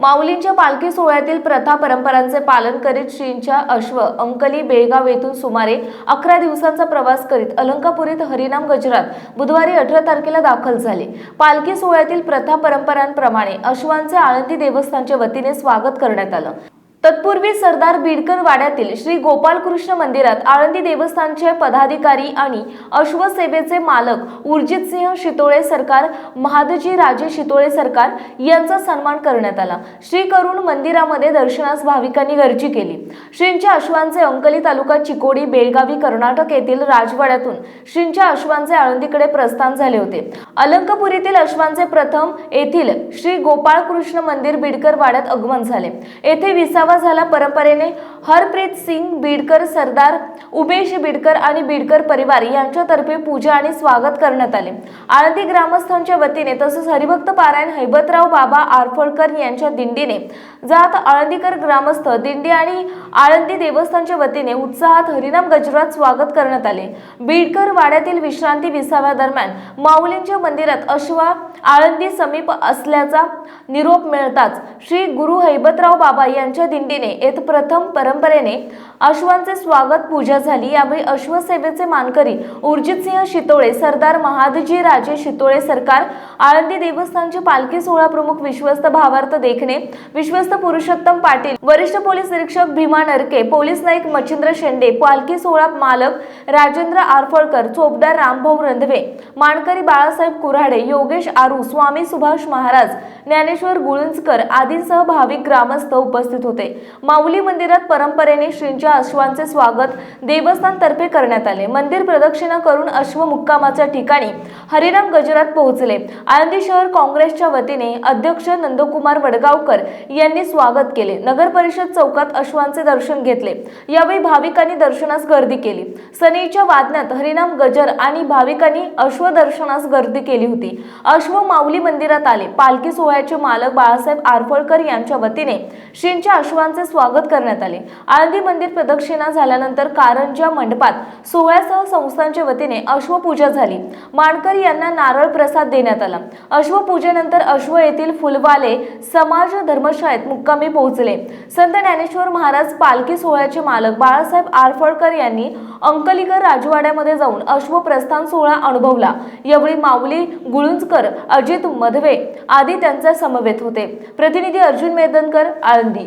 माऊलींच्या पालखी सोहळ्यातील प्रथा परंपरांचे पालन करीत श्रींच्या अश्व अंकली बेळगाव येथून सुमारे अकरा दिवसांचा प्रवास करीत अलंकापुरीत हरिनाम गजरात बुधवारी अठरा तारखेला दाखल झाले. पालखी सोहळ्यातील प्रथा परंपरांप्रमाणे अश्वांचे आळंदी देवस्थानच्या वतीने स्वागत करण्यात आलं. तत्पूर्वी सरदार बीडकर वाड्यातील श्री गोपालकृष्ण मंदिरात आळंदी देवस्थानचे पदाधिकारी आणि अश्वसेवेचे मालक उर्जितसिंह शितोळे सरकार महादजी राजे शितोळे सरकार यांचा सन्मान करण्यात आला. श्री करून मंदिरामध्ये दर्शनास भाविकांनी गर्दी केली. श्रींच्या अश्वांचे अंकली तालुका चिकोडी बेळगावी कर्नाटक येथील राजवाड्यातून श्रींच्या अश्वांचे आळंदीकडे प्रस्थान झाले होते. अलंकपुरीतील अश्वांचे प्रथम येथील श्री गोपाळकृष्ण मंदिर बीडकर वाड्यात आगमन झाले. येथे विसा झाला परंपरेने. हरप्रीत सिंग बीडकर सरदार उमेश बीडकर आणि बीडकर परिवार यांच्यातर्फे पूजा आणि स्वागत करण्यात आले. आळंदी ग्रामस्थांच्या वतीने तसंच हरिभक्त पारायण हैबतराव बाबा आरफळकर यांच्या दिंडीने जात आळंदीकर ग्रामस्थ दिंडी आणि आळंदी देवस्थानच्या वतीने उत्साहात हरिनाम गजरात स्वागत करण्यात आले. बीडकर वाड्यातील विश्रांती विसाव्या दरम्यान माऊलींच्या मंदिरात अश्वा आळंदी समीप असल्याचा निरोप मिळताच श्री गुरु हैबतराव बाबा यांच्या दिंडीने येत प्रथम परंपरेने अश्वांचे स्वागत पूजा झाली. यावेळी अश्वसेवेचे मानकरी उर्जितसिंह शितोळे सरदार महादजी राजे शितोळे सरकार आळंदी देवस्थानचे पालखी सोहळा प्रमुख विश्वस्त भावार्थ देखणे विश्वस्त पुरुषोत्तम पाटील वरिष्ठ पोलीस निरीक्षक भीमा नरके पोलीस नाईक मच्छिंद्र शेंडे पालखी सोहळा मालक राजेंद्र आरफळकर चोपदार रामभाऊ रंधवे मानकरी बाळासाहेब कुऱ्हाडे योगेश आरू स्वामी सुभाष महाराज ज्ञानेश्वर गुळुंजकर आदींसह भाविक ग्रामस्थ उपस्थित होते. माऊली मंदिरात परंपरेने श्रींच्या अश्वांचे स्वागत देवस्थानतर्फे करण्यात आले. मंदिर प्रदक्षिणा करून अश्व मुक्कामाच्या ठिकाणी हरिराम गजरात पोहोचले. आळंदी शहर काँग्रेसच्या वतीने अध्यक्ष नंदकुमार वडगावकर यांनी स्वागत केले. नगर परिषद चौकात अश्वांचे दर्शन घेतले. यावेळी भाविकांनी दर्शनास गर्दी केली. सनीच्या वादनात हरिनाम गजर आणि भाविकांनी अश्व दर्शनास गर्दी केली होती. अश्व माऊली मंदिरात आले. पालखी सोहळ्याचे मालक बाळासाहेब आरफळकर यांच्या वतीने श्रींच्या अश्वांचे स्वागत करण्यात आले. आळंदी मंदिर प्रदक्षिणा झाल्यानंतर कारंजा मंडपात सोहळ्यासह संस्थांच्या वतीने अश्वपूजा झाली. माणकर यांना नारळ प्रसाद देण्यात आला. अश्वपूजेनंतर अश्व येथील फुलवाले समाज धर्मशाळेत मुक्कामी पोहोचले. संत ज्ञानेश्वर महाराज पालखी सोहळ्याचे मालक बाळासाहेब आरफळकर यांनी अंकलीकर राजवाड्यामध्ये जाऊन अश्व प्रस्थान सोहळा अनुभवला. यावेळी माऊली गुळुंजकर अजित मधवे आदी त्यांचा समवेत होते. प्रतिनिधी अर्जुन मेदनकर आळंदी.